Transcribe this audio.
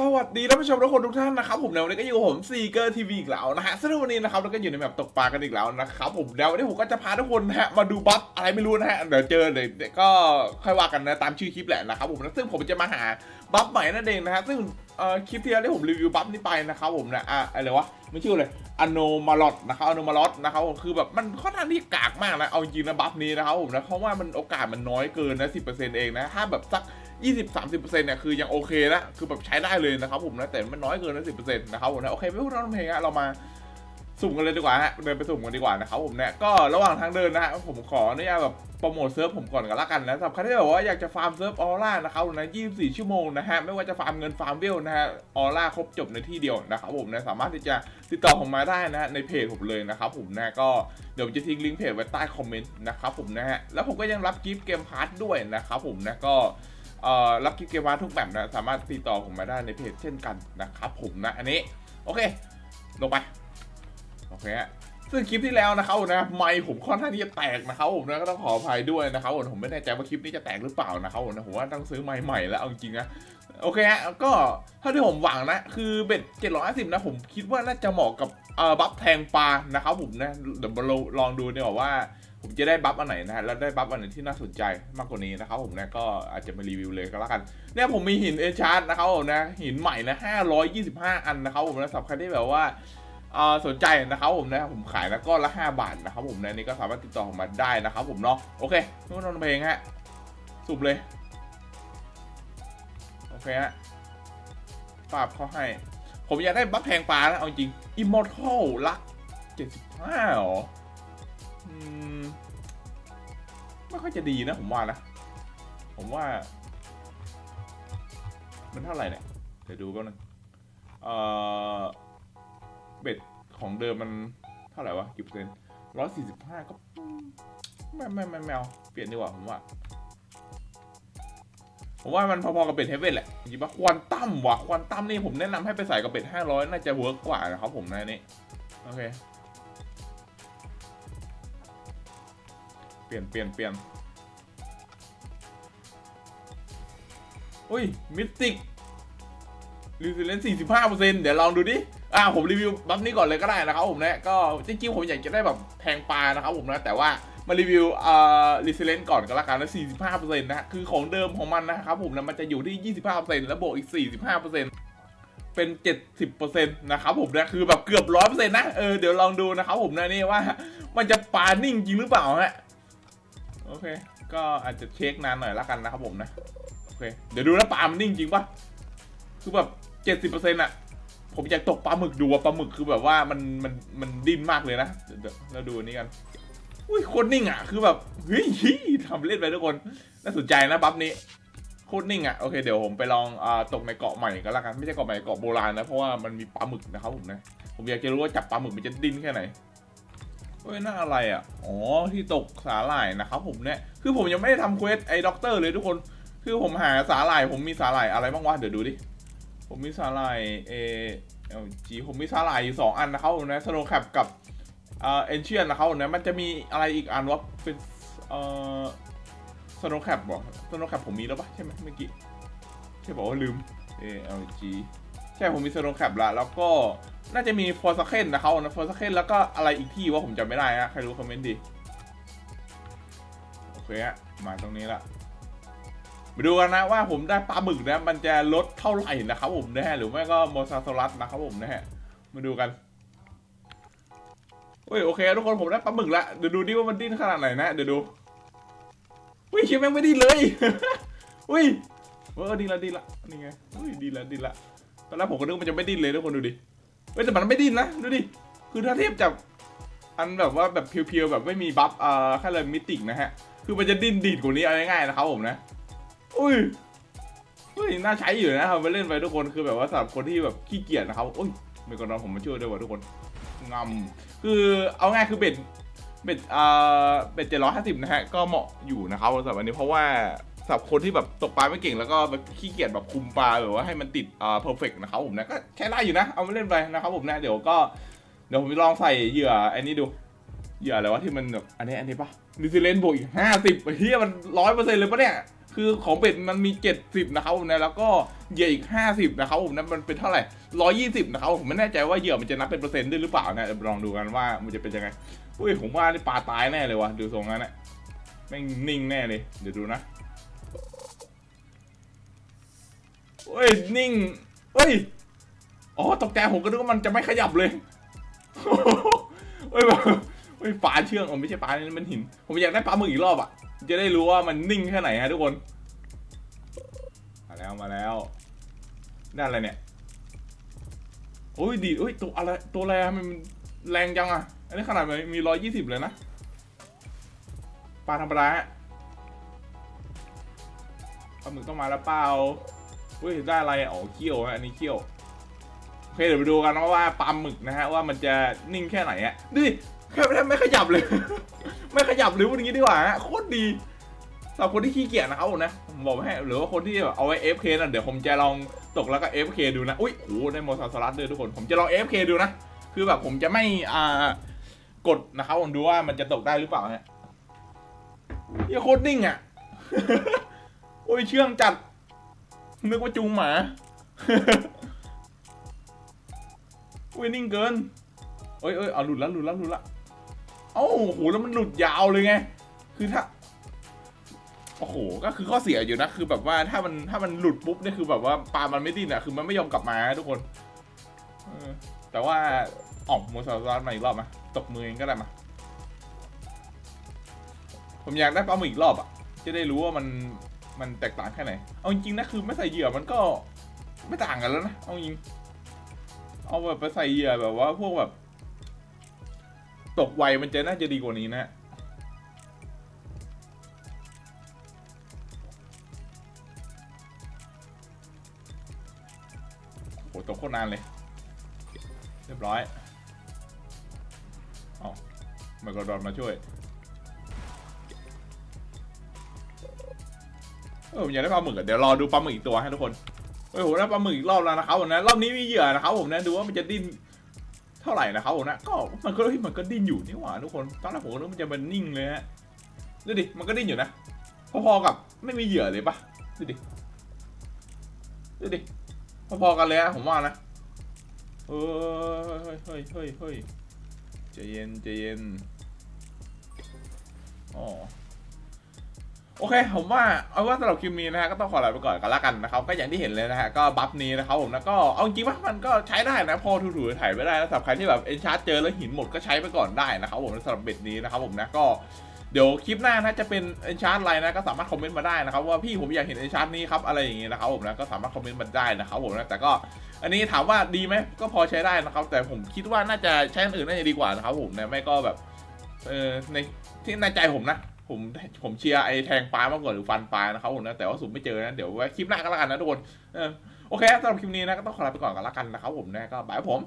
สวัสดีท่านผู้ชมทุกคนทุกท่านนะครับผมในวันนี้ก็อยู่กับผมซีเกอร์ทีวีอีกแล้วนะฮะซึ่งวันนี้นะครับเราก็อยู่ในแบบตกปลากันอีกแล้วนะครับผมแล้ววันนี้ผมก็จะพาทุกคนนะฮะมาดูบัฟอะไรไม่รู้นะฮะเดี๋ยวเจอเลยเดี๋ยวก็ค่อยว่ากันนะตามชื่อคลิปแหละนะครับผมนะซึ่งผมจะมาหาบัฟใหม่นั่นเองนะฮะซึ่งคลิปที่แล้วที่ผมรีวิวบัฟนี้ไปนะครับผมนะอะอะไรวะไม่ชื่อเลยอโนมาลอดนะครับอโนมาลอดนะครับผมคือแบบมันค่อนข้างที่กากมากนะเอาจริงนะบัฟนี้นะครับผมนะเพราะว่ามันโอกาสมันน้อยเกินนะสิเองนะถ้าแบบสัก 20-30%เนี่ยคือยังโอเคนะคือแบบใช้ได้เลยนะครับผมนะแต่มันน้อยเกินนะ10%นะครับผมนะโอเคไม่พูดเรื่องเพลงฮะเรามาสุ่มกันเลยดีกว่าฮะเดินไปสุ่มกันดีกว่านะครับผมเนี่ยก็ระหว่างทางเดินนะฮะผมขออนุญาตแบบโปรโมทเซิร์ฟผมก่อนกันละกันนะสำหรับใครที่แบบว่าอยากจะฟาร์มเซิร์ฟออร่านะครับผมนะ24 ชั่วโมงนะฮะไม่ว่าจะฟาร์มเงินฟาร์มเวลนะฮะออร่าครบจบในที่เดียวนะครับผมนะสามารถที่จะติดต่อผมมาได้นะฮะในเพจผมเลยนะครับผมนะก็เดี๋ยวผมจะทิ้งลิงก์เพจไว้ใต้คอมเมนต์นะครับผมนะฮะแล้วผมก็ยังรับกิฟต์เกมพาร์ทด้วยนะครับผมนะก็ เอ่อรับกิฟต์เกมวาทุกแบบนะสามารถติดต่อผมมาได้ในเพจเช่นกันนะครับผมนะอันนี้โอเคลงไปโอเคฮะซึ่งคลิปที่แล้วนะครับนะไมค์ผมค่อนข้างที่จะแตกนะครับผมนะก็ต้องขออภัยด้วยนะครับผมไม่แน่ใจว่าคลิปนี้จะแตกหรือเปล่านะครับผมนะผมว่าต้องซื้อไมค์ใหม่แล้วเอาจริงนะโอเคฮะก็เท่าที่ผมหวังนะ คือเบ็ด750 นะ ผมคิดว่าน่าจะเหมาะกับเอ่อบัฟแทงปลานะครับผมนะเดี๋ยวมาลองลองดูดีกว่าว่า ผมจะได้บัฟอันไหนนะฮะแล้วได้บัฟอันไหนที่น่าสนใจมากกว่านี้นะครับผมนะก็อาจจะมารีวิวเลยก็แล้วกันเนี่ยผมมีหินเอชาร์ดนะครับผมนะหินใหม่นะ525 อันนะครับผมนะสำหรับใครที่แบบว่าสนใจนะครับผมนะผมขายนะก้อนละ 5 บาทนะครับผมนะนี่ก็สามารถติดต่อผมมาได้นะครับผมเนาะโอเคนู่นนนเพลงฮะสุบเลยโอเคฮะปราบเขาให้ ผมอยากได้บัฟแทงปลานะเอาจริงอิมมอร์ทัลละ75หรอ ไม่ค่อยจะดีนะผมว่านะ ผมว่า มันเท่าไหร่เนี่ย เดี๋ยวดูก็นึงเอ่อเบ็ดของเดิมมันเท่าไหร่วะกี่เปอร์เซ็นต์ร้อยสี่สิบห้าก็ไม่ไม่ไม่ไม่เอาเปลี่ยนดีกว่าผมว่า ผมว่ามันพอๆกับเบ็ดเฮเว่นแหละจริงๆว่าควอนตัมว่ะควอนตัมนี่ผมแนะนำให้ไปใส่กับเบ็ดห้าร้อยน่าจะเวิร์กกว่านะครับผมนะนนี้โอเค ปลี่ยนเปลี่ยนเปลี่ยนอุ้ยมิสติกรีวิวเลนสี่สิบห้าเปอร์เซ็นต์เดี๋ยวลองดูดิ อ่าผมรีวิวบัฟนี้ก่อนเลยก็ได้นะครับผมนะก็จริงๆผมอยากจะได้แบบแทงปลานะครับผมนะแต่ว่ามารีวิวอ่ารีซิเลนก่อนก็แล้วกันนะสี่สิบห้าเปอร์เซ็นต์นะคือของเดิมของมันนะครับผมนะมันจะอยู่ที่ยี่สิบห้าเปอร์เซ็นต์แล้วบวกอีกสี่สิบห้าเปอร์เซ็นต์เป็นเจ็ดสิบเปอร์เซ็นต์นะครับผมนะคือแบบเกือบร้อยเปอร์เซ็นต์นะ เออ เดี๋ยวลองดูนะครับผมนะนี่ว่า มันจะปานิ่งจริงหรือเปล่าฮะ โอเค ก็อาจจะเช็คนานหน่อยละกันนะครับผมนะ โอเค เดี๋ยวดูนะปลามันนิ่งจริงปะคือแบบเจ็ดสิบเปอร์เซ็นต์อะผมอยากตกปลาหมึกดูอะปลาหมึกคือแบบว่ามันมันมันดิ้นมากเลยนะ เดี๋ยวเราดูอันนี้กัน อุ้ยโคตรนิ่งอะคือแบบเฮ้ยทำเล่นไปทุกคน น่าสนใจนะบัฟนี้โคตรนิ่งอะโอเคเดี๋ยวผมไปลองอตกในเกาะใหม่ก็แล้วกัน ไม่ใช่เกาะใหม่เกาะโบราณนะ เพราะว่ามันมีปลาหมึกนะครับผมนะ ผมอยากจะรู้ว่าจับปลาหมึกมันจะดิ้นแค่ไหน เฮ้ยน่าอะไรอะ อ๋อ ที่ตกสาหร่ายนะครับผมเนี่ย คือผมยังไม่ได้ทำเควสไอ้ด็อกเตอร์เลยทุกคน คือผมหาสาหร่าย ผมมีสาหร่ายอะไรบ้างวะ เดี๋ยวดูดิ ผมมีสาหร่ายเอเอลจีผมมีสาหร่ายอยู่สองอันนะครับผมนะสโนว์แคปกับเอ่อเอนเชียนนะครับผมนะมันจะมีอะไรอีกอันวะ เป็นเอ่อสโนว์แคปบอกสโนว์แคปผมมีแล้วปะใช่ไหมเมื่อกี้ ใช่บอกว่าลืม A L G ใช่ผมมีโนว์แคปละแล้วก็น่าจะมีฟอร์สเคนนะครับนะฟอร์สเคนแล้วก็อะไรอีกที่ว่าผมจำไม่ได้นะใครรู้คอมเมนต์ดิโอเคฮะมาตรงนี้ละมาดูกันนะว่าผมได้ปลาหมึกนะ มันจะลดเท่าไหร่นะครับผมนะฮะหรือไม่ก็โมซาโซลัสนะครับผมนะฮะมาดูกันเฮ้ยโอเคทุกคนผมได้ปลาหมึกละเดี๋ยวดูดิว่ามันดิ้นขนาดไหนนะเดี๋ยวดูอุ้ยแม่งไม่ดิ้นเลยอุ้ยเออดิ้นละดิ้นละนี่ไงอุ้ยดิ้นละดิ้นละ ตอนแรกผมก็นึกมันจะไม่ดิ้นเลยทุกคนดูดิเฮ้ยแต่มันไม่ดิ้นนะดูดิคือถ้าเทียบจากอันแบบว่าแบบเพียวๆแบบไม่มีบัฟเอ่อแค่เลยมิติกนะฮะคือมันจะดิ้นดีดกว่านี้เอาง่ายๆนะครับผมนะอุ้ยเฮ้ยน่าใช้อยู่นะทำไปเล่นไปทุกคนคือแบบว่าสำหรับคนที่แบบขี้เกียจนะครับอุ้ยมีคนนอนผมมาช่วยด้วยว่ะทุกคนงำคือเอาง่ายคือเบ็ดเบ็ดเอ่อเบ็ดเจ็ดร้อยห้าสิบนะฮะก็เหมาะอยู่นะครับสำหรับวันนี้เพราะว่า สำหรับคนที่แบบตกปลาไม่เก่งแล้วก็แบบขี้เกียจแบบคุมปลาหรือว่าให้มันติดอ่าเพอร์เฟกนะครับผมนะก็ใช้ได้อยู่นะ เอามาเล่นไปนะครับผมนะเดี๋ยวก็เดี๋ยวผมลองใส่เหยื่ออันนี้ดูเหยื่ออะไรวะที่มันแบบอันนี้อันนี้ปะนิวซีแลนด์บวกอีกห้าสิบเฮียมันร้อยเปอร์เซ็นต์เลยปะเนี่ยคือของเป็ดมันมี 70 นะครับผมนะแล้วก็เหยื่ออีก 50 นะครับผมนะมันเป็นเท่าไหร่ 120 นะครับผมไม่แน่ใจว่าเหยื่อมันจะนับเป็นเปอร์เซ็นต์ด้วยหรือเปล่านะเดี๋ยวลองดูกันว่ามันจะเป็นยังไงอุ้ยผมว่าปลาตายแน่เลยวะดูทรงนั้นนะแม่งนิ่งแน่เลยเดี๋ยวดูนะ เฮ้ย นิ่งเฮ้ย อ๋อ ตกใจผมก็นึกว่ามันจะไม่ขยับเลยเฮ้ยแบบเฮ้ยปลาเชื่องอ๋อไม่ใช่ปลานี่มันหิน ผมอยากได้ปลาหมึกอีกรอบอะ จะได้รู้ว่ามันนิ่งแค่ไหนฮะทุกคน มาแล้วมาแล้วได้อะไรเนี่ยโอ้ยดีเอ้ยตัวอะไรตัวอะไรอะมันแรงจังอะ อันนี้ขนาดมันมีร้อยยี่สิบเลยนะปลาธรรมดาปลาหมึกต้องมาแล้วเปล่า เฮ้ยได้อะไรอ๋อเขี้ยวฮะอันนี้เขี้ยวโอเคเดี๋ยวไปดูกันว่าปลาหมึกนะฮะว่ามันจะนิ่งแค่ไหนอะดูดิแค่แค่ไม่ขยับเลย ไม่ขยับเลยวันนี้ดีกว่าฮะโคตรดีสำหรับคนที่ขี้เกียจนะครับผมนะผมบอกให้หรือว่าคนที่แบบเอาไว้ FK นะเดี๋ยวผมจะลองตกแล้วก็ FK ดูนะอุ้ยโหได้โมซาสลัดด้วยทุกคนผมจะลอง FK ดูนะคือแบบผมจะไม่อ่ากดนะครับผมดูว่ามันจะตกได้หรือเปล่าฮะเฮียโคตรนิ่งอะโอ้ยเชื่องจัด นึกว่าจูงหมา อุ้ยนิ่งเกิน เอ้ยเอ้ยเอาหลุดแล้วหลุดแล้วหลุดแล้วเอ้าโอ้โหแล้วมันหลุดยาวเลยไง คือถ้า โอ้โห ก็คือข้อเสียอยู่นะ คือแบบว่าถ้ามันถ้ามันหลุดปุ๊บเนี่ยคือแบบว่าปลามันไม่ดิ้นอะคือมันไม่ยอมกลับมาทุกคนอแต่ว่าอ๋อมโมซาซามาอีกรอบมาตบมือเองก็ได้มา ผมอยากได้ปลาหมึกอีกรอบอะจะได้รู้ว่ามัน มันแตกต่างแค่ไหน เอาจริงนะคือไม่ใส่เหยื่อมันก็ไม่ต่างกันแล้วนะ เอาจริง เอาแบบไปใส่เหยื่อแบบว่าพวกแบบ ตกไวมันจะน่าจะดีกว่านี้นะโหตกโคตรนานเลย เรียบร้อย เอาไมโครดอนมาช่วย เออผมอยากได้ปลาหมึกอะเดี๋ยวรอดูปลาหมึกอีกตัวให้ทุกคนเฮ้ยผมได้ปลาหมึกอีกรอบแล้วนะครับผมนะรอบนี้มีเหยื่อนะครับผมนะดูว่ามันจะดิ้นเท่าไหร่นะครับผมนะก็มันก็เฮ้ยมันก็ดิ้นอยู่นี่หว่าทุกคนตอนแรกผมนึกว่ามันจะมันนิ่งเลยฮะดูดิมันก็ดิ้นอยู่นะพอๆกับไม่มีเหยื่อเลยปะดูดิดูดิพอๆกันเลยฮะผมว่านะเออเฮ้ยเฮ้ยเฮ้ยเฮ้ยใจเย็นใจเย็นอ๋อ โอเค ผมว่าเอาว่าสำหรับคลิปนี้นะฮะก็ต้องขอลาไปก่อนกันละกันนะครับก็อย่างที่เห็นเลยนะฮะก็บัฟนี้นะครับผมแล้วก็เอาจริงว่ามันก็ใช้ได้นะพอถูๆถ่ายไม่ได้นะสำหรับใครที่แบบเอนชาร์เจอแล้วหินหมดก็ใช้ไปก่อนได้นะครับผมสำหรับเบ็ดนี้นะครับผมนะก็เดี๋ยวคลิปหน้านะจะเป็นเอนชาร์อะไรนะก็สามารถคอมเมนต์มาได้นะครับว่าพี่ผมอยากเห็นเอนชาร์นี้ครับอะไรอย่างงี้นะครับผมนะก็สามารถคอมเมนต์มาได้นะครับผมนะแต่ก็อันนี้ถามว่าดีไหมก็พอใช้ได้นะครับ แต่ผมคิดว่าน่าจะใช้อันอื่นน่าจะดีกว่านะครับผมนะไม่ก็แบบเออในที่ในใจผมนะ ผมผมเชียร์ไอ้แทงปลามากกว่าหรือฟันปลานะครับผมนะแต่ว่าสุ่มไม่เจอนะเดี๋ยวไว้คลิปหน้าก็แล้วกันนะทุกคนโอเคสำหรับคลิปนี้นะก็ต้องขอลาไปก่อนกันละกันนะครับผมนะก็บายผม